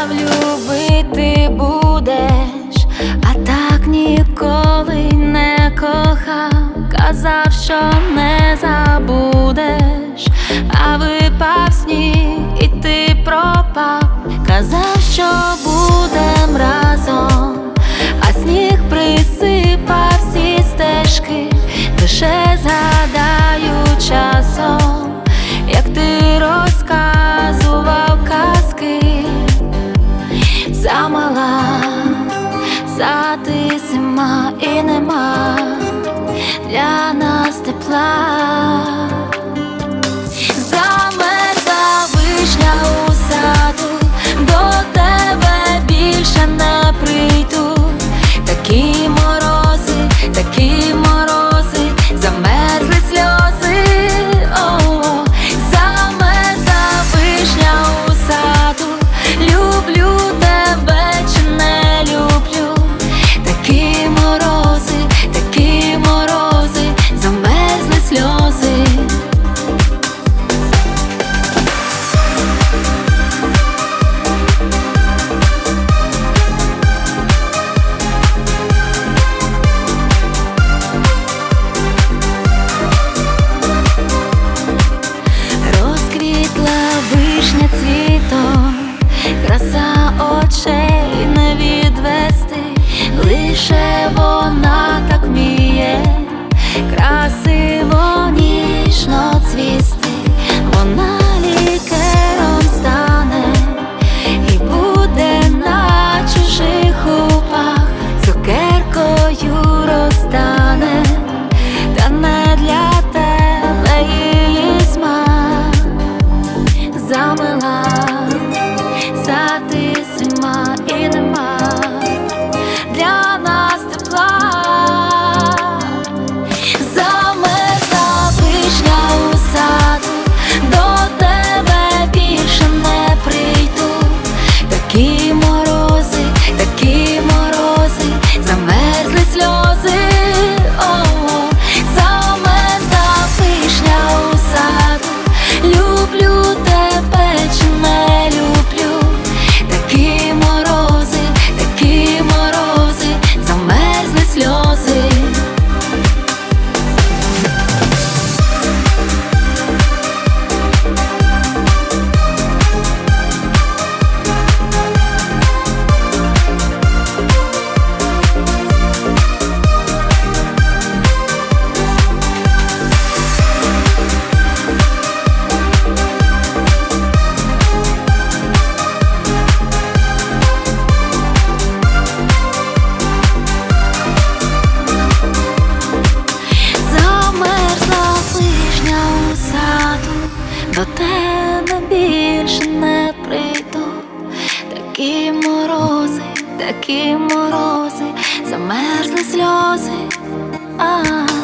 казав, любити будеш, а так ніколи не кохав, казав, що не забудеш, а випав сніг, і ти пропав, казав, що будем разом, а сніг присипав всі стежки, лише згадаю часом, як ти затисима і нема для нас тепла. Замерзла вишня у саду, до тебе більше не прийду. Такі морози, такі морози, замерзли сльози, о, замерзла вишня у саду, краса очей не відвести, лише вона так вміє, затисима і нема для нас тепла. Замерзла вишня у саду, до тебе більше не прийду. Такі морози, такі морози, замерзли сльози. А.